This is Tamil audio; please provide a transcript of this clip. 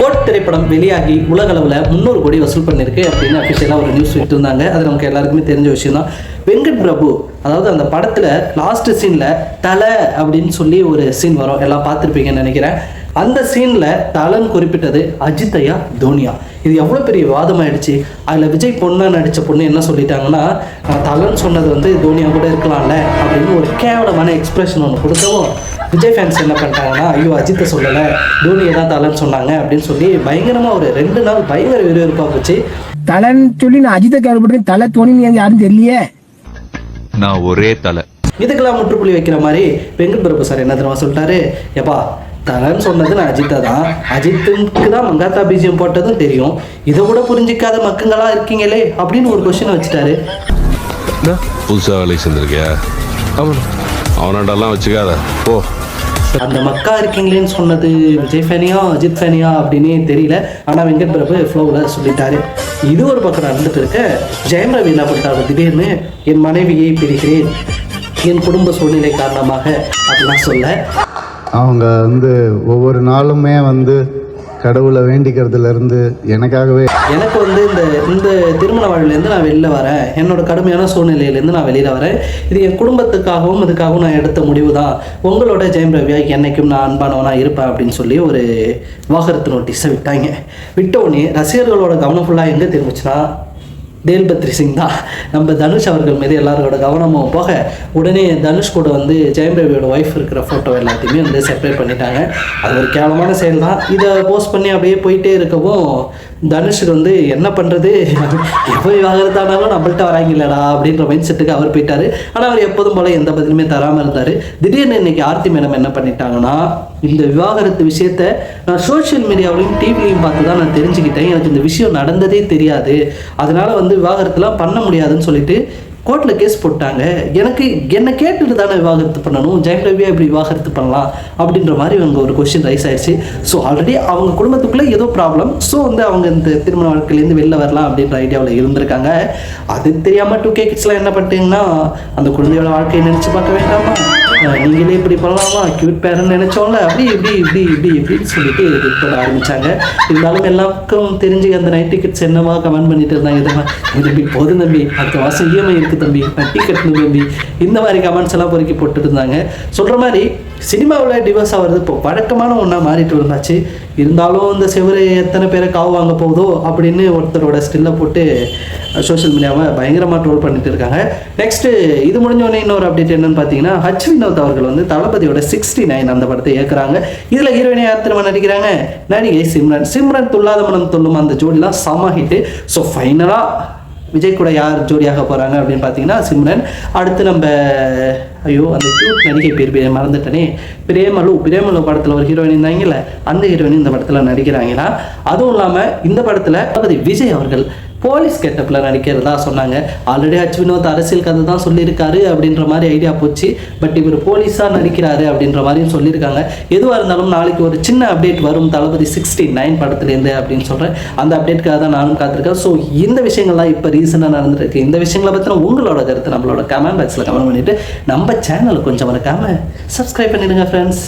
கோட் திரைப்படம் வெளியாகி உலகளவில் முந்நூறு கோடி வசூல் பண்ணியிருக்கு அப்படின்னு அஃபிஷியலாக ஒரு நியூஸ் விட்டுருந்தாங்க. அது நமக்கு எல்லாருக்குமே தெரிஞ்ச விஷயம் தான் வெங்கட் பிரபு அதாவது அந்த படத்தில் லாஸ்ட் சீனில் தலை அப்படின்னு சொல்லி ஒரு சீன் வரும். எல்லாம் பார்த்துருப்பீங்கன்னு நினைக்கிறேன். அந்த சீனில் தலன்னு குறிப்பிட்டது அஜித்தையா தோனியா? இது எவ்வளோ பெரிய விவாதமாயிடுச்சு அதில் விஜய் பொண்ணா நடித்த பொண்ணு என்ன சொல்லிட்டாங்கன்னா நான் தலன்னு சொன்னது வந்து தோனியா கூட இருக்கலாம்ல அப்படின்னு ஒரு கேவலமான எக்ஸ்பிரஷன் ஒன்று கொடுக்கவும் விஜய் ஃபேன்ஸ் என்ன பண்ணிட்டாங்கன்னா ஐயோ அஜித்தை சொல்லலை. தோனியை தான் தலன்னு சொன்னாங்க அப்படின்னு சொல்லி பயங்கரமாக ஒரு ரெண்டு நாள் பயங்கர விறுவிறுப்பாக போச்சு. தலைன்னு சொல்லி நான் அஜித்தை கேள்விப்பட்டேன் தலை எனக்கு யாரும் தெரியலையே. நான் ஒரே தலை. இதுக்கெல்லாம் முற்றுப்புள்ளி வைக்கிற மாதிரி வெங்கட் பிரபு சார் என்ன தெரியுமா சொல்லிட்டாரு? எப்பா தலன்னு சொன்னது நான் அஜித்தை தான் அஜித்துக்கு தான் மங்காத்தா பீஜியம் போட்டதும் தெரியும். இதை கூட புரிஞ்சிக்காத மக்கங்களா இருக்கீங்களே அப்படின்னு ஒரு கொஸ்டின் வச்சுட்டாரு. புதுசா வேலைக்கு சேர்ந்திருக்கியா? ஆமாம் அவனாண்டெல்லாம் வச்சுக்காத. போ. அந்த மக்கா இருக்கீங்களேன்னு சொன்னது விஜய் ஃபேனியா அஜித் ஃபேனியா அப்படின்னே தெரியல. ஆனால் வெங்கட் பிரபு ஃப்ளோவில் சொல்லிட்டாரு. இது ஒரு பக்கம் நடந்துட்டு இருக்க. ஜெயம் ரவி என்ன பண்ணிட்டாரு திடீர்னு என் மனைவியை பிரிகிறேன். என் குடும்ப சூழ்நிலை காரணமாக அப்படிலாம் சொல்ல. அவங்க வந்து ஒவ்வொரு நாளுமே வந்து கடவுளை வேண்டிக்கிறதுல இருந்து எனக்காகவே எனக்கு வந்து இந்த இந்த திருமண வாழ்விலேருந்து நான் வெளில வரேன் என்னோட கடுமையான சூழ்நிலையிலேருந்து நான் வெளியில் வரேன் இது என் குடும்பத்துக்காகவும் இதுக்காகவும் நான் எடுத்த முடிவு தான் உங்களோட ஜெயம் ரவியா என்னைக்கும் நான் அன்பானவனாக இருப்பேன் அப்படின்னு சொல்லி ஒரு வாகரத்து நோட்டீஸை விட்டாங்க. விட்ட உடனே ரசிகர்களோட கவனம் ஃபுல்லாக எங்கே திரும்பிச்சுன்னா தேல்பத்ரி சிங் தான். நம்ம தனுஷ் அவர்கள் மீது எல்லாரோட கவனமும் போக உடனே தனுஷ் கூட வந்து ஜெயம் ரவியோட ஒய்ஃப் இருக்கிற ஃபோட்டோ எல்லாத்தையுமே வந்து செப்பரேட் பண்ணிட்டாங்க. அது ஒரு கேவலமான செயல் தான். இதை போஸ்ட் பண்ணி அப்படியே போயிட்டே இருக்கவும் தனுஷுக்கு வந்து என்ன பண்ணுறது எப்போ விவாகரத்தானாலும் நம்மள்ட்ட வராங்கல்லடா அப்படின்ற மைண்ட் செட்டுக்கு அவர் போயிட்டாரு. ஆனால் அவர் எப்போதும் போல எந்த பதிலுமே தராமல் இருந்தார். திடீர்னு இன்னைக்கு ஆர்த்தி மேடம் என்ன பண்ணிட்டாங்கன்னா இந்த விவாகரத்து விஷயத்த நான் சோஷியல் மீடியாவிலையும் டிவிலையும் பார்த்து தான் நான் தெரிஞ்சுக்கிட்டேன். எனக்கு இந்த விஷயம் நடந்ததே தெரியாது. அதனால வந்து விவாகரத்துலாம் பண்ண முடியாதுன்னு சொல்லிட்டு கோர்ட்டில் கேஸ் போட்டாங்க. எனக்கு என்னை கேட்டுட்டு தானே விவாகரத்து பண்ணணும்? ஜெயம் எப்படி இப்படி விவாகரத்து பண்ணலாம்? அப்படின்ற மாதிரி அவங்க ஒரு கொஸ்டின் ரைஸ் ஆயிடுச்சு. ஸோ ஆல்ரெடி அவங்க குடும்பத்துக்குள்ளே ஏதோ ப்ராப்ளம் ஸோ வந்து அவங்க இந்த திருமண வாழ்க்கையிலேருந்து வெளில வரலாம் அப்படின்ற ஐடியாவில் இருந்திருக்காங்க. அது தெரியாமல் டூ கே கிட்ஸ்லாம் என்ன பண்ணிட்டீங்கன்னா அந்த குழந்தையோட வாழ்க்கையை நினச்சி பார்க்க வேண்டாமா? நீங்களே இப்படி பண்ணலாமா? கியூட் பேரன் நினைச்சோம்ல அப்படி இப்படி இப்படி இப்படி இப்படின்னு சொல்லிட்டு இது பண்ண ஆரம்பிச்சாங்க. இருந்தாலும் எல்லாருக்கும் தெரிஞ்சு அந்த நைட் டிக்கெட்ஸ் என்னவா கமெண்ட் பண்ணிட்டு இருந்தாங்க இதமா தம்பி போதும் தம்பி. அடுத்த மாதம் இஎம்ஐ இருக்கு தம்பி வட்டி கட்டணும் தம்பி இந்த மாதிரி கமெண்ட்ஸ் எல்லாம் பொறுக்கி போட்டுட்டு இருந்தாங்க சொல்ற மாதிரி சினிமாவில் டிவோர்ஸ் ஆகிறது இப்போ வழக்கமான ஒன்றா மாறிட்டு இருந்தாச்சு இருந்தாலும் இந்த செவரு எத்தனை பேரை காவு வாங்க போகுதோ அப்படின்னு ஒருத்தரோட ஸ்டில்லை போட்டு சோஷியல் மீடியாவை பயங்கரமாக ட்ரோல் பண்ணிட்டு இருக்காங்க. நெக்ஸ்ட்டு இது முடிஞ்ச உடனே இன்னொரு அப்டேட் என்னன்னு பார்த்தீங்கன்னா ஹச் வினோத் அவர்கள் வந்து தளபதியோட சிக்ஸ்டி நைன் அந்த படத்தை ஏற்கிறாங்க இதில் ஹீரோயினை யார் திரும்ப நடிக்கிறாங்க? நடிகை சிம்ரன். சிம்ரன் துல்லாத மனம் தொல்லும் அந்த ஜோடிலாம் செம ஹிட்டு ஸோ ஃபைனலாக விஜய் கூட யார் ஜோடியாக போகிறாங்க அப்படின்னு பார்த்தீங்கன்னா சிம்ரன். அடுத்து நம்ம ஐயோ அந்த கியூட் நடிகை பேர் பேர் மறந்துட்டனே. பிரேமலு பிரேமலு படத்தில் ஒரு ஹீரோயின் இருந்தாங்கல்ல அந்த ஹீரோயின் இந்த படத்தில் நடிக்கிறாங்களா? அதுவும் இல்லாமல் இந்த படத்தில் பகுதி விஜய் அவர்கள் போலீஸ் கெட்டப்பில் நடிக்கிறதா சொன்னாங்க. ஆல்ரெடி ஹச் வினோத் அரசியல் கதை தான் சொல்லியிருக்காரு அப்படின்ற மாதிரி ஐடியா போச்சு. பட் இவர் போலீஸாக நடிக்கிறாரு அப்படின்ற மாதிரியும் சொல்லியிருக்காங்க. எதுவாக இருந்தாலும் நாளைக்கு ஒரு சின்ன அப்டேட் வரும். தளபதி சிக்ஸ்டி நைன் படத்துலேருந்து அப்படின்னு சொல்கிறேன் அந்த அப்டேட்காக தான் நானும் காத்திருக்கேன். ஸோ இந்த விஷயங்கள்லாம் இப்போ ரீசெண்டாக நடந்துருக்கு. இந்த விஷயங்களை பற்றின உங்களோட கருத்து நம்மளோட கமெண்ட் பாக்ஸில் கமெண்ட் பண்ணிவிட்டு நம்ம சேனலை கொஞ்சம் மறக்காமல் சப்ஸ்கிரைப் பண்ணிடுங்க ஃப்ரெண்ட்ஸ்